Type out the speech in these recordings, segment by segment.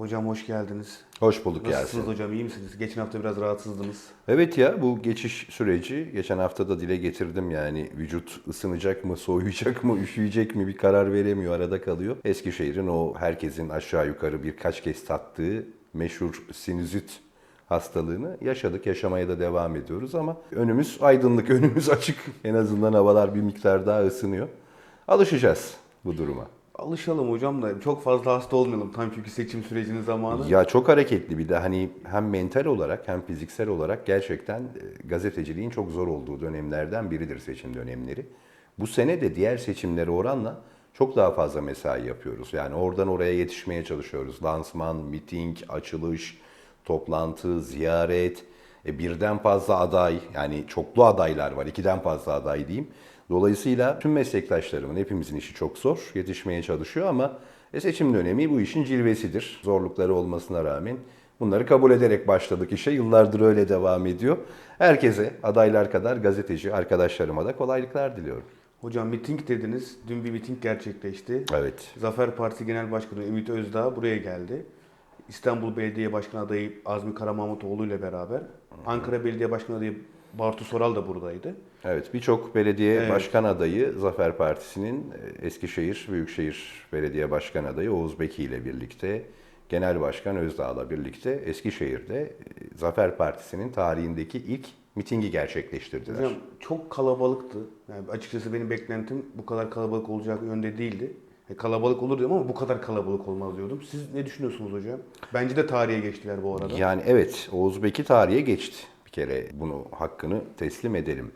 Hocam hoş geldiniz. Hoş bulduk Nasılsınız Yasin. hocam iyi misiniz? Geçen hafta biraz rahatsızdınız. Evet ya bu geçiş süreci geçen hafta da dile getirdim yani vücut ısınacak mı, soğuyacak mı, üşüyecek mi bir karar veremiyor, arada kalıyor. Eskişehir'in o herkesin aşağı yukarı birkaç kez tattığı meşhur sinüzit hastalığını yaşadık, yaşamaya da devam ediyoruz ama önümüz aydınlık, önümüz açık. En azından havalar bir miktar daha ısınıyor. Alışacağız bu duruma. Alışalım hocam da çok fazla hasta olmayalım tam çünkü seçim sürecinin zamanı. Ya çok hareketli bir de hani hem mental olarak hem fiziksel olarak gerçekten e, gazeteciliğin çok zor olduğu dönemlerden biridir seçim dönemleri. Bu sene de diğer seçimlere oranla çok daha fazla mesai yapıyoruz. Yani oradan oraya yetişmeye çalışıyoruz. Lansman, miting, açılış, toplantı, ziyaret, e, birden fazla aday yani çoklu adaylar var, ikiden fazla aday diyeyim. Dolayısıyla tüm meslektaşlarımın hepimizin işi çok zor, yetişmeye çalışıyor ama e, seçim dönemi bu işin cilvesidir. Zorlukları olmasına rağmen bunları kabul ederek başladık işe. Yıllardır öyle devam ediyor. Herkese adaylar kadar gazeteci arkadaşlarıma da kolaylıklar diliyorum. Hocam miting dediniz. Dün bir miting gerçekleşti. Evet. Zafer Partisi Genel Başkanı Ümit Özdağ buraya geldi. İstanbul Belediye Başkanı adayı Azmi Karamahmutoğlu ile beraber. Ankara Belediye Başkanı adayı Bartu Soral da buradaydı. Evet, birçok belediye Evet. başkan adayı Zafer Partisi'nin e, Eskişehir Büyükşehir Belediye Başkan adayı Oğuz Beki ile birlikte, Genel Başkan Özdağ'la birlikte Eskişehir'de e, Zafer Partisi'nin tarihindeki ilk mitingi gerçekleştirdiler. Hocam çok kalabalıktı. Yani açıkçası benim beklentim bu kadar kalabalık olacak yönde değildi. E, kalabalık olur diyorum ama bu kadar kalabalık olmaz diyordum. Siz ne düşünüyorsunuz hocam? Bence de tarihe geçtiler bu arada. Yani evet, Oğuz Beki tarihe geçti. Bir kere bunu hakkını teslim edelim.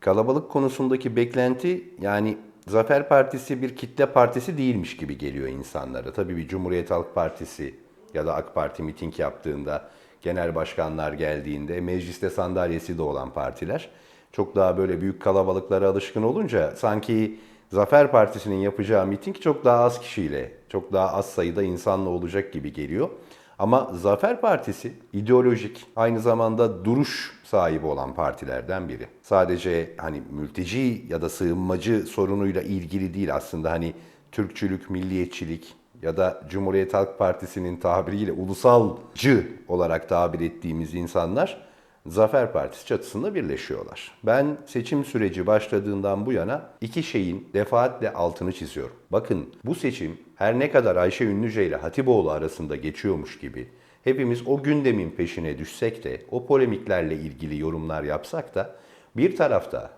Kalabalık konusundaki beklenti yani Zafer Partisi bir kitle partisi değilmiş gibi geliyor insanlara. Tabii bir Cumhuriyet Halk Partisi ya da AK Parti miting yaptığında, genel başkanlar geldiğinde, mecliste sandalyesi de olan partiler çok daha böyle büyük kalabalıklara alışkın olunca sanki Zafer Partisi'nin yapacağı miting çok daha az kişiyle, çok daha az sayıda insanla olacak gibi geliyor. Ama Zafer Partisi ideolojik, aynı zamanda duruş sahibi olan partilerden biri. Sadece hani mülteci ya da sığınmacı sorunuyla ilgili değil aslında hani Türkçülük, milliyetçilik ya da Cumhuriyet Halk Partisi'nin tabiriyle ulusalcı olarak tabir ettiğimiz insanlar Zafer Partisi çatısında birleşiyorlar. Ben seçim süreci başladığından bu yana iki şeyin defaatle altını çiziyorum. Bakın bu seçim her ne kadar Ayşe Ünlüce ile Hatipoğlu arasında geçiyormuş gibi hepimiz o gündemin peşine düşsek de o polemiklerle ilgili yorumlar yapsak da bir tarafta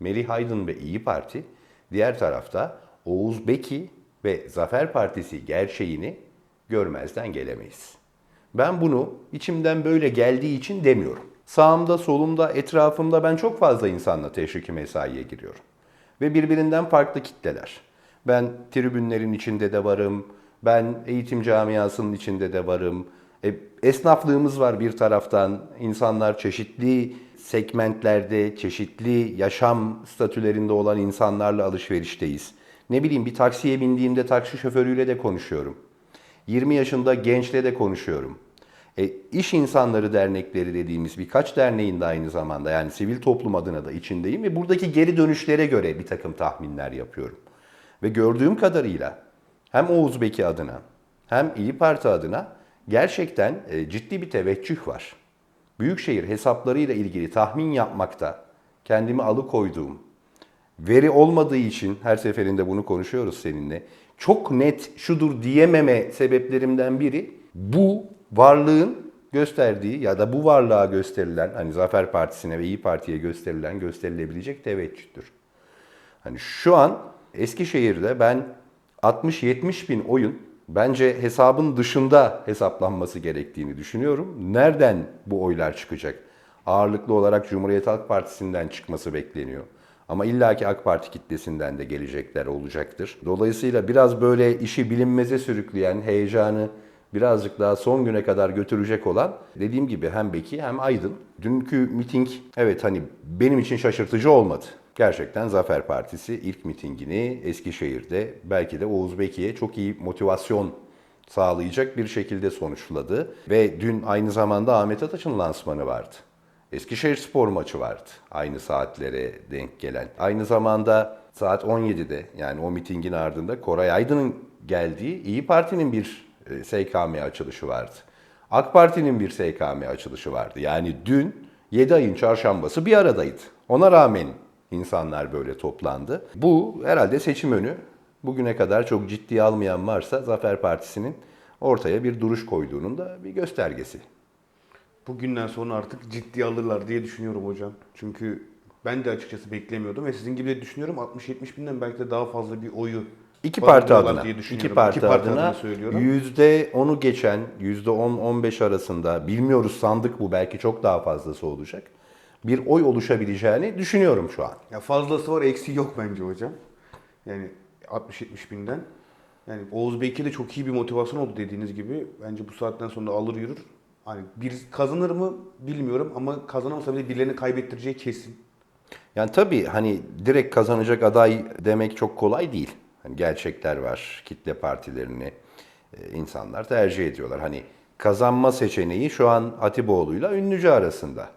Melih Aydın ve İyi Parti, diğer tarafta Oğuz Beki ve Zafer Partisi gerçeğini görmezden gelemeyiz. Ben bunu içimden böyle geldiği için demiyorum. Sağımda, solumda, etrafımda ben çok fazla insanla teşviki mesaiye giriyorum. Ve birbirinden farklı kitleler. Ben tribünlerin içinde de varım, ben eğitim camiasının içinde de varım. E, esnaflığımız var bir taraftan. İnsanlar çeşitli segmentlerde, çeşitli yaşam statülerinde olan insanlarla alışverişteyiz. Ne bileyim bir taksiye bindiğimde taksi şoförüyle de konuşuyorum. 20 yaşında gençle de konuşuyorum. E, iş insanları dernekleri dediğimiz birkaç derneğin de aynı zamanda yani sivil toplum adına da içindeyim ve buradaki geri dönüşlere göre bir takım tahminler yapıyorum. Ve gördüğüm kadarıyla hem Oğuz Beki adına hem İyi Parti adına gerçekten e, ciddi bir teveccüh var. Büyükşehir hesaplarıyla ilgili tahmin yapmakta kendimi alıkoyduğum, veri olmadığı için her seferinde bunu konuşuyoruz seninle. Çok net şudur diyememe sebeplerimden biri bu varlığın gösterdiği ya da bu varlığa gösterilen hani Zafer Partisi'ne ve İyi Parti'ye gösterilen gösterilebilecek teveccühtür. Hani şu an Eskişehir'de ben 60-70 bin oyun bence hesabın dışında hesaplanması gerektiğini düşünüyorum. Nereden bu oylar çıkacak? Ağırlıklı olarak Cumhuriyet Halk Partisi'nden çıkması bekleniyor. Ama illaki AK Parti kitlesinden de gelecekler olacaktır. Dolayısıyla biraz böyle işi bilinmeze sürükleyen, heyecanı birazcık daha son güne kadar götürecek olan dediğim gibi hem Beki hem Aydın. Dünkü miting evet hani benim için şaşırtıcı olmadı. Gerçekten Zafer Partisi ilk mitingini Eskişehir'de belki de Oğuz Beki'ye çok iyi motivasyon sağlayacak bir şekilde sonuçladı. Ve dün aynı zamanda Ahmet Ataç'ın lansmanı vardı. Eskişehir spor maçı vardı aynı saatlere denk gelen. Aynı zamanda saat 17'de yani o mitingin ardında Koray Aydın'ın geldiği İyi Parti'nin bir e, SKM açılışı vardı. AK Parti'nin bir SKM açılışı vardı. Yani dün 7 ayın çarşambası bir aradaydı. Ona rağmen insanlar böyle toplandı. Bu herhalde seçim önü. Bugüne kadar çok ciddiye almayan varsa Zafer Partisi'nin ortaya bir duruş koyduğunun da bir göstergesi. Bugünden sonra artık ciddi alırlar diye düşünüyorum hocam. Çünkü ben de açıkçası beklemiyordum ve sizin gibi de düşünüyorum 60-70 binden belki de daha fazla bir oyu İki parti adına, diye iki düşünüyorum. parti, adına adına söylüyorum. yüzde onu geçen, yüzde 10-15 arasında bilmiyoruz sandık bu belki çok daha fazlası olacak. Bir oy oluşabileceğini düşünüyorum şu an. Ya fazlası var, eksiği yok bence hocam. Yani 60-70 binden. Yani Oğuz Bey'e de çok iyi bir motivasyon oldu dediğiniz gibi. Bence bu saatten sonra alır yürür. Hani bir kazanır mı bilmiyorum ama kazanamasa bile birilerini kaybettireceği kesin. Yani tabii hani direkt kazanacak aday demek çok kolay değil. Hani gerçekler var. Kitle partilerini e, insanlar tercih ediyorlar. Hani kazanma seçeneği şu an Hatipoğlu'yla Ünlüce arasında.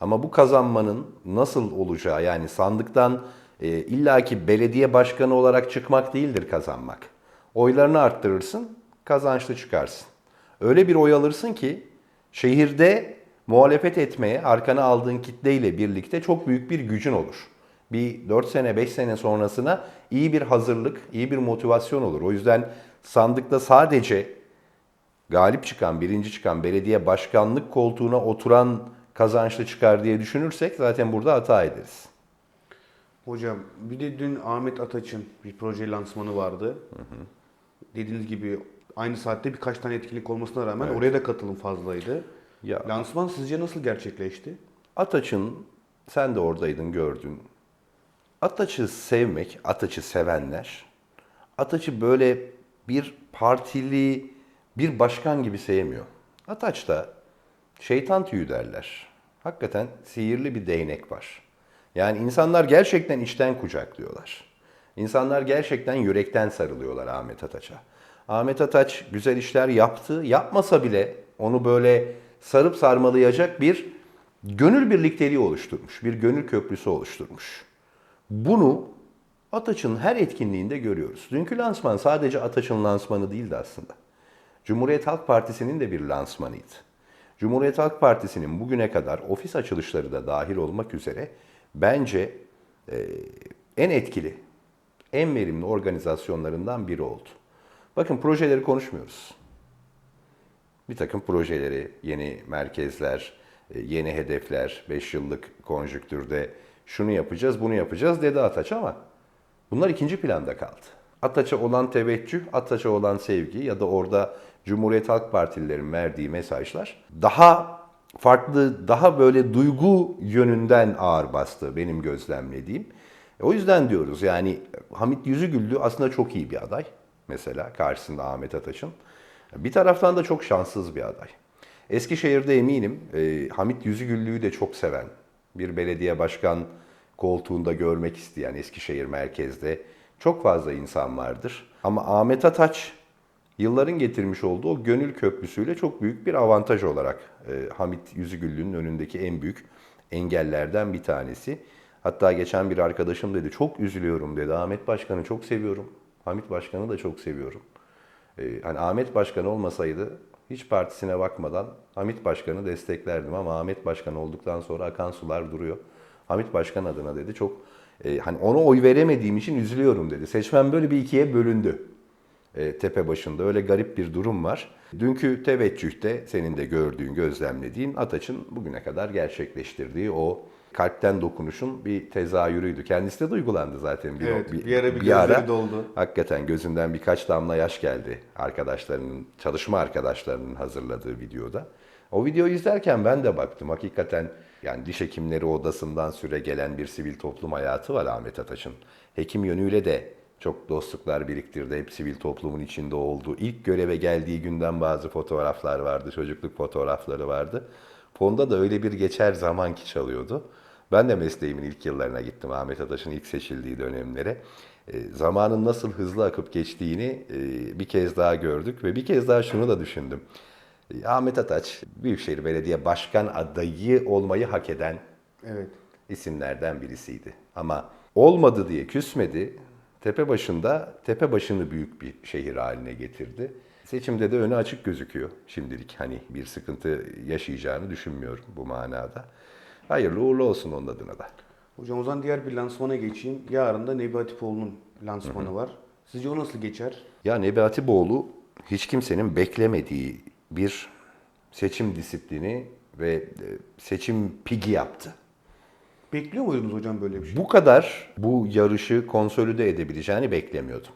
Ama bu kazanmanın nasıl olacağı yani sandıktan e, illaki belediye başkanı olarak çıkmak değildir kazanmak. Oylarını arttırırsın, kazançlı çıkarsın. Öyle bir oy alırsın ki şehirde muhalefet etmeye arkana aldığın kitleyle birlikte çok büyük bir gücün olur. Bir 4 sene 5 sene sonrasına iyi bir hazırlık, iyi bir motivasyon olur. O yüzden sandıkta sadece galip çıkan, birinci çıkan belediye başkanlık koltuğuna oturan kazançlı çıkar diye düşünürsek zaten burada hata ederiz. Hocam bir de dün Ahmet Ataç'ın bir proje lansmanı vardı. Dediğiniz gibi aynı saatte birkaç tane etkinlik olmasına rağmen oraya da katılım fazlaydı. Ya. Lansman sizce nasıl gerçekleşti? Ataç'ın, sen de oradaydın gördün. Ataç'ı sevmek, Ataç'ı sevenler, Ataç'ı böyle bir partili, bir başkan gibi sevmiyor. Ataç da şeytan tüyü derler. Hakikaten sihirli bir değnek var. Yani insanlar gerçekten içten kucaklıyorlar. İnsanlar gerçekten yürekten sarılıyorlar Ahmet Ataç'a. Ahmet Ataç güzel işler yaptı. Yapmasa bile onu böyle sarıp sarmalayacak bir gönül birlikteliği oluşturmuş. Bir gönül köprüsü oluşturmuş. Bunu Ataç'ın her etkinliğinde görüyoruz. Dünkü lansman sadece Ataç'ın lansmanı değildi aslında. Cumhuriyet Halk Partisi'nin de bir lansmanıydı. Cumhuriyet Halk Partisi'nin bugüne kadar ofis açılışları da dahil olmak üzere bence e, en etkili, en verimli organizasyonlarından biri oldu. Bakın projeleri konuşmuyoruz. Bir takım projeleri, yeni merkezler, e, yeni hedefler, 5 yıllık konjüktürde şunu yapacağız, bunu yapacağız dedi Ataç ama bunlar ikinci planda kaldı. Ataç'a olan teveccüh, Ataç'a olan sevgi ya da orada Cumhuriyet Halk Partililerin verdiği mesajlar daha farklı, daha böyle duygu yönünden ağır bastı benim gözlemlediğim. E, O yüzden diyoruz yani Hamit Yüzügüllü aslında çok iyi bir aday. Mesela karşısında Ahmet Ataç'ın. Bir taraftan da çok şanssız bir aday. Eskişehir'de eminim e, Hamit Yüzügüllü'yü de çok seven, bir belediye başkan koltuğunda görmek isteyen Eskişehir merkezde çok fazla insan vardır. Ama Ahmet Ataç yılların getirmiş olduğu o gönül köprüsüyle çok büyük bir avantaj olarak e, Hamit Yüzügüllü'nün önündeki en büyük engellerden bir tanesi. Hatta geçen bir arkadaşım dedi çok üzülüyorum dedi. Ahmet Başkan'ı çok seviyorum. Hamit Başkan'ı da çok seviyorum. Ee, hani Ahmet Başkan olmasaydı hiç partisine bakmadan Hamit Başkan'ı desteklerdim ama Ahmet Başkan olduktan sonra akan sular duruyor. Hamit Başkan adına dedi çok e, hani ona oy veremediğim için üzülüyorum dedi. Seçmen böyle bir ikiye bölündü e, tepe başında. Öyle garip bir durum var. Dünkü teveccühte senin de gördüğün, gözlemlediğin Ataç'ın bugüne kadar gerçekleştirdiği o kalpten dokunuşun bir tezahürüydü. Kendisi de duygulandı zaten. Bir, Evet, bir ara bir gözleri doldu. Hakikaten gözünden birkaç damla yaş geldi arkadaşlarının, çalışma arkadaşlarının hazırladığı videoda. O videoyu izlerken ben de baktım. Hakikaten yani diş hekimleri odasından süre gelen bir sivil toplum hayatı var Ahmet Ataç'ın. Hekim yönüyle de çok dostluklar biriktirdi. Hep sivil toplumun içinde oldu. İlk göreve geldiği günden bazı fotoğraflar vardı. Çocukluk fotoğrafları vardı. Fonda da öyle bir geçer zaman ki çalıyordu. Ben de mesleğimin ilk yıllarına gittim Ahmet Ataş'ın ilk seçildiği dönemlere. E, zamanın nasıl hızlı akıp geçtiğini e, bir kez daha gördük ve bir kez daha şunu da düşündüm. Ahmet Ataç Büyükşehir Belediye Başkan adayı olmayı hak eden Evet. isimlerden birisiydi. Ama olmadı diye küsmedi. Tepe başında tepe başını büyük bir şehir haline getirdi. Seçimde de önü açık gözüküyor şimdilik. Hani bir sıkıntı yaşayacağını düşünmüyorum bu manada. Hayırlı uğurlu olsun onun adına da. Hocam o zaman diğer bir lansmana geçeyim. Yarın da Nebi Hatipoğlu'nun lansmanı var. Sizce o nasıl geçer? Ya Nebati Boğlu hiç kimsenin beklemediği bir seçim disiplini ve e, seçim pigi yaptı. Bekliyor muydunuz hocam böyle bir şey? Bu kadar bu yarışı konsolide edebileceğini beklemiyordum.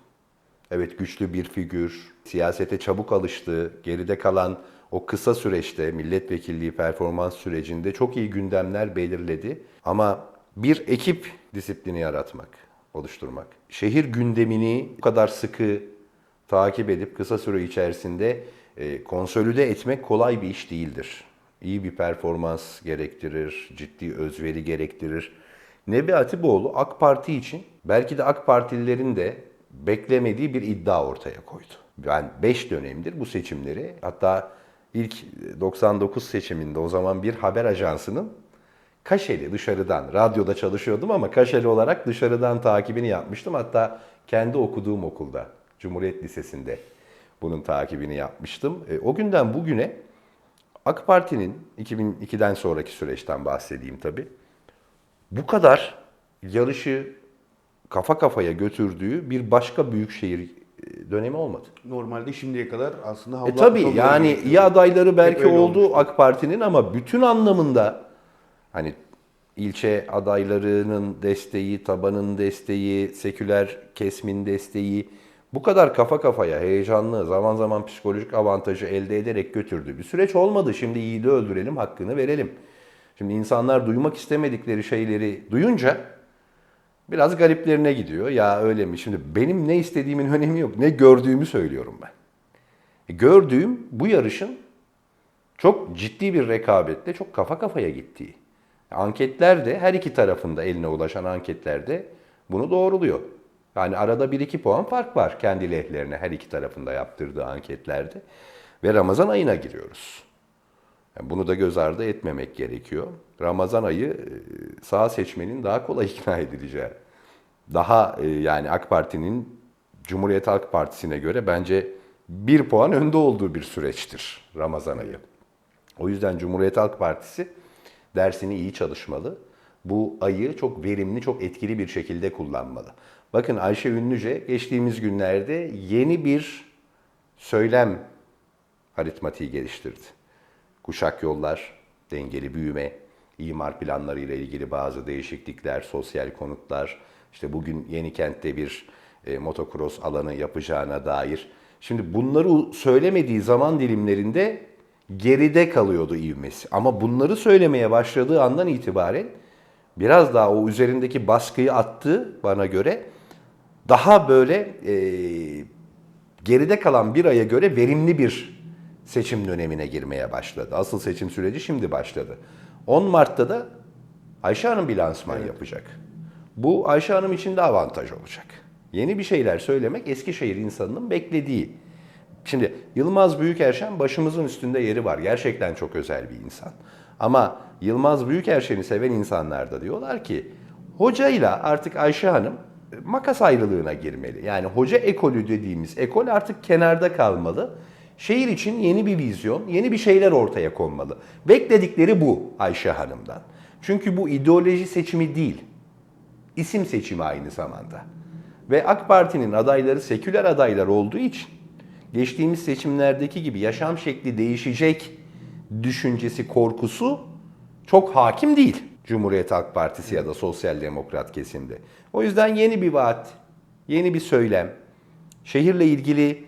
Evet güçlü bir figür, siyasete çabuk alıştı, geride kalan o kısa süreçte milletvekilliği performans sürecinde çok iyi gündemler belirledi. Ama bir ekip disiplini yaratmak, oluşturmak, şehir gündemini bu kadar sıkı takip edip kısa süre içerisinde konsolide etmek kolay bir iş değildir. İyi bir performans gerektirir, ciddi özveri gerektirir. Nebi Atipoğlu AK Parti için belki de AK Partililerin de beklemediği bir iddia ortaya koydu. Ben 5 dönemdir bu seçimleri hatta ilk 99 seçiminde o zaman bir haber ajansının kaşeli dışarıdan, radyoda çalışıyordum ama kaşeli olarak dışarıdan takibini yapmıştım. Hatta kendi okuduğum okulda, Cumhuriyet Lisesi'nde bunun takibini yapmıştım. E, o günden bugüne AK Parti'nin 2002'den sonraki süreçten bahsedeyim tabii. Bu kadar yarışı kafa kafaya götürdüğü bir başka büyükşehir e, dönemi olmadı. Normalde şimdiye kadar aslında E havlu tabii atmış olmaları yani iyi adayları belki oldu olmuş. AK Parti'nin ama bütün anlamında hani ilçe adaylarının desteği, tabanın desteği, seküler kesmin desteği bu kadar kafa kafaya, heyecanlı, zaman zaman psikolojik avantajı elde ederek götürdüğü bir süreç olmadı. Şimdi yiğidi öldürelim, hakkını verelim. Şimdi insanlar duymak istemedikleri şeyleri duyunca biraz gariplerine gidiyor. Ya öyle mi? Şimdi benim ne istediğimin önemi yok. Ne gördüğümü söylüyorum ben. E, Gördüğüm bu yarışın çok ciddi bir rekabetle çok kafa kafaya gittiği. Anketler de her iki tarafında eline ulaşan anketler de bunu doğruluyor. Yani arada 1-2 puan fark var kendi lehlerine her iki tarafında yaptırdığı anketlerde. Ve Ramazan ayına giriyoruz. Yani bunu da göz ardı etmemek gerekiyor. Ramazan ayı e, sağ seçmenin daha kolay ikna edileceği. Daha e, yani AK Parti'nin Cumhuriyet Halk Partisi'ne göre bence bir puan önde olduğu bir süreçtir Ramazan ayı. O yüzden Cumhuriyet Halk Partisi dersini iyi çalışmalı. Bu ayı çok verimli, çok etkili bir şekilde kullanmalı. Bakın Ayşe Ünlüce geçtiğimiz günlerde yeni bir söylem aritmatiği geliştirdi. Kuşak yollar, dengeli büyüme, imar planları ile ilgili bazı değişiklikler, sosyal konutlar, işte bugün Yeni Kent'te bir e, motokros alanı yapacağına dair. Şimdi bunları söylemediği zaman dilimlerinde geride kalıyordu ivmesi. Ama bunları söylemeye başladığı andan itibaren biraz daha o üzerindeki baskıyı attı bana göre. Daha böyle e, geride kalan bir aya göre verimli bir seçim dönemine girmeye başladı. Asıl seçim süreci şimdi başladı. 10 Mart'ta da Ayşe Hanım bir lansman yapacak. Bu Ayşe Hanım için de avantaj olacak. Yeni bir şeyler söylemek Eskişehir insanının beklediği. Şimdi Yılmaz Büyükerşen başımızın üstünde yeri var. Gerçekten çok özel bir insan. Ama Yılmaz Büyükerşen'i seven insanlar da diyorlar ki hocayla artık Ayşe Hanım e, makas ayrılığına girmeli. Yani hoca ekolü dediğimiz ekol artık kenarda kalmalı. Şehir için yeni bir vizyon, yeni bir şeyler ortaya konmalı. Bekledikleri bu Ayşe Hanım'dan. Çünkü bu ideoloji seçimi değil, isim seçimi aynı zamanda. Ve AK Parti'nin adayları seküler adaylar olduğu için geçtiğimiz seçimlerdeki gibi yaşam şekli değişecek düşüncesi, korkusu çok hakim değil Cumhuriyet Halk Partisi ya da Sosyal Demokrat kesimde. O yüzden yeni bir vaat, yeni bir söylem, şehirle ilgili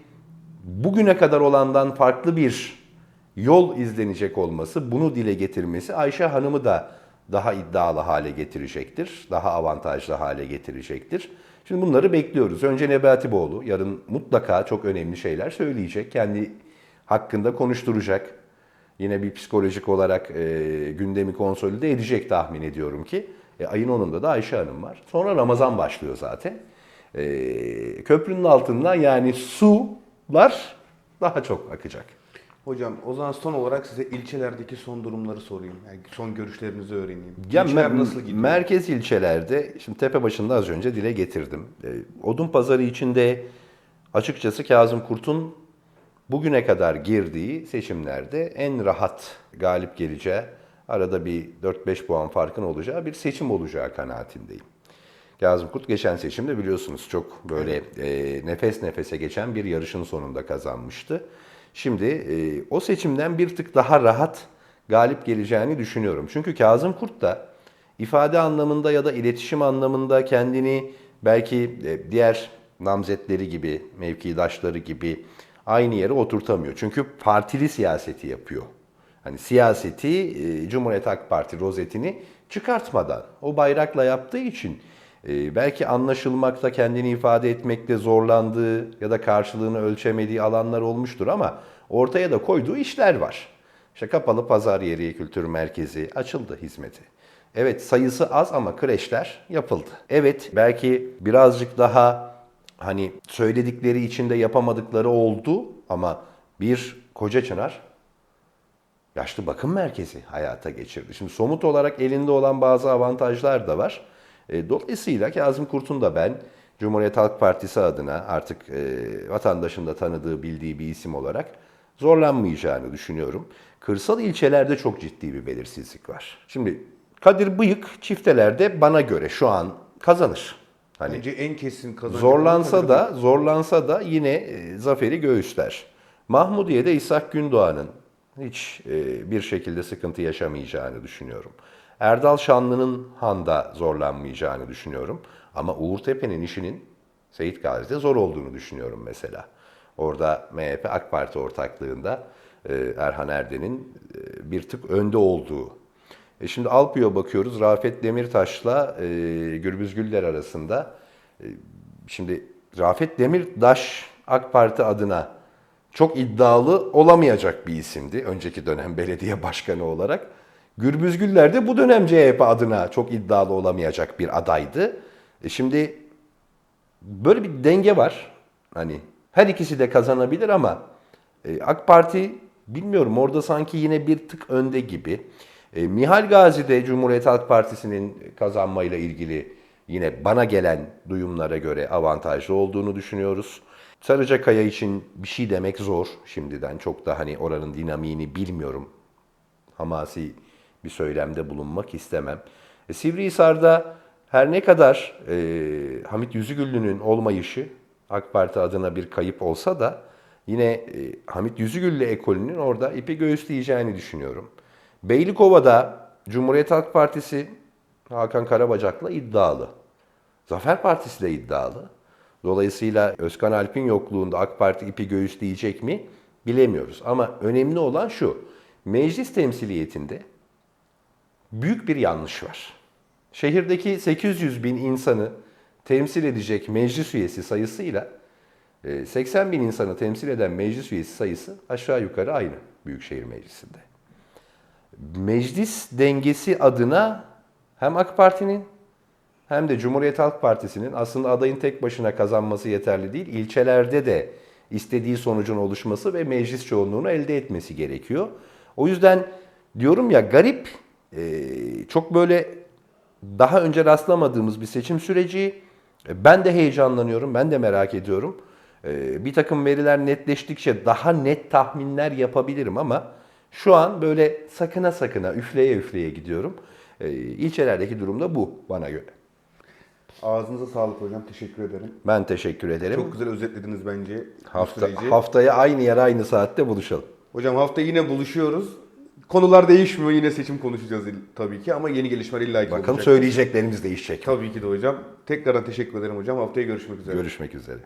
bugüne kadar olandan farklı bir yol izlenecek olması, bunu dile getirmesi Ayşe Hanım'ı da daha iddialı hale getirecektir. Daha avantajlı hale getirecektir. Şimdi bunları bekliyoruz. Önce Nebati Boğlu yarın mutlaka çok önemli şeyler söyleyecek. Kendi hakkında konuşturacak. Yine bir psikolojik olarak e, gündemi konsolide edecek tahmin ediyorum ki. E, ayın 10'unda da Ayşe Hanım var. Sonra Ramazan başlıyor zaten. E, köprünün altından yani sular daha çok akacak. Hocam o zaman son olarak size ilçelerdeki son durumları sorayım. Yani son görüşlerinizi öğreneyim. Ya İlçeler me- nasıl gidiyor? Merkez ilçelerde, şimdi Tepebaşı'nda az önce dile getirdim. E, Odun pazarı içinde açıkçası Kazım Kurt'un bugüne kadar girdiği seçimlerde en rahat galip geleceği, arada bir 4-5 puan farkın olacağı bir seçim olacağı kanaatindeyim. Kazım Kurt geçen seçimde biliyorsunuz çok böyle e, nefes nefese geçen bir yarışın sonunda kazanmıştı. Şimdi e, o seçimden bir tık daha rahat galip geleceğini düşünüyorum. Çünkü Kazım Kurt da ifade anlamında ya da iletişim anlamında kendini belki e, diğer namzetleri gibi, mevkidaşları gibi aynı yere oturtamıyor. Çünkü partili siyaseti yapıyor. Hani siyaseti e, Cumhuriyet Halk Parti rozetini çıkartmadan o bayrakla yaptığı için e, belki anlaşılmakta, kendini ifade etmekte zorlandığı ya da karşılığını ölçemediği alanlar olmuştur ama ortaya da koyduğu işler var. İşte kapalı pazar yeri, kültür merkezi açıldı hizmeti. Evet sayısı az ama kreşler yapıldı. Evet belki birazcık daha hani söyledikleri içinde yapamadıkları oldu ama bir koca çınar yaşlı bakım merkezi hayata geçirdi. Şimdi somut olarak elinde olan bazı avantajlar da var. E, dolayısıyla Kazım Kurt'un da ben Cumhuriyet Halk Partisi adına artık e, vatandaşın da tanıdığı, bildiği bir isim olarak zorlanmayacağını düşünüyorum. Kırsal ilçelerde çok ciddi bir belirsizlik var. Şimdi Kadir Bıyık çiftelerde bana göre şu an kazanır. Hani Bence en kesin kazanacak Zorlansa da zorlansa da yine e, zaferi göğüsler. Mahmudiye'de İshak Gündoğan'ın hiç e, bir şekilde sıkıntı yaşamayacağını düşünüyorum. Erdal Şanlı'nın Han'da zorlanmayacağını düşünüyorum. Ama Uğur Tepe'nin işinin Seyit Gazi'de zor olduğunu düşünüyorum mesela. Orada MHP AK Parti ortaklığında e, Erhan Erden'in e, bir tık önde olduğu e şimdi Alpio'ya bakıyoruz. Rafet Demirtaş'la e, Gürbüz Güller arasında. E, şimdi Rafet Demirtaş AK Parti adına çok iddialı olamayacak bir isimdi. Önceki dönem belediye başkanı olarak. Gürbüz Güller de bu dönem CHP adına çok iddialı olamayacak bir adaydı. E şimdi böyle bir denge var. Hani her ikisi de kazanabilir ama e, AK Parti bilmiyorum orada sanki yine bir tık önde gibi. E, Mihal Gazi'de Cumhuriyet Halk Partisi'nin kazanmayla ilgili yine bana gelen duyumlara göre avantajlı olduğunu düşünüyoruz. Sarıcakaya için bir şey demek zor şimdiden. Çok da hani oranın dinamiğini bilmiyorum. Hamasi bir söylemde bulunmak istemem. E, Sivrihisar'da her ne kadar e, Hamit Yüzügüllü'nün olmayışı AK Parti adına bir kayıp olsa da yine e, Hamit Yüzügüllü ekolünün orada ipi göğüsleyeceğini düşünüyorum. Beylikova'da Cumhuriyet Halk Partisi Hakan Karabacak'la iddialı. Zafer Partisi de iddialı. Dolayısıyla Özkan Alp'in yokluğunda AK Parti ipi göğüsleyecek mi bilemiyoruz. Ama önemli olan şu. Meclis temsiliyetinde büyük bir yanlış var. Şehirdeki 800 bin insanı temsil edecek meclis üyesi sayısıyla e, 80 bin insanı temsil eden meclis üyesi sayısı aşağı yukarı aynı Büyükşehir Meclisi'nde. Meclis dengesi adına hem AK Parti'nin hem de Cumhuriyet Halk Partisi'nin aslında adayın tek başına kazanması yeterli değil. İlçelerde de istediği sonucun oluşması ve meclis çoğunluğunu elde etmesi gerekiyor. O yüzden diyorum ya garip, e, çok böyle daha önce rastlamadığımız bir seçim süreci. E, Ben de heyecanlanıyorum, ben de merak ediyorum. E, Bir takım veriler netleştikçe daha net tahminler yapabilirim ama şu an böyle sakına sakına, üfleye üfleye gidiyorum. E, İlçelerdeki durum da bu bana göre. Ağzınıza sağlık hocam. Teşekkür ederim. Ben teşekkür ederim. Çok güzel özetlediniz bence Hafta, süreci. haftaya aynı yer aynı saatte buluşalım. Hocam hafta yine buluşuyoruz. Konular değişmiyor. Yine seçim konuşacağız tabii ki ama yeni gelişmeler illa ki Bakalım olacak. söyleyeceklerimiz değişecek. Tabii ki de hocam. Tekrardan teşekkür ederim hocam. Haftaya görüşmek üzere. Görüşmek üzere.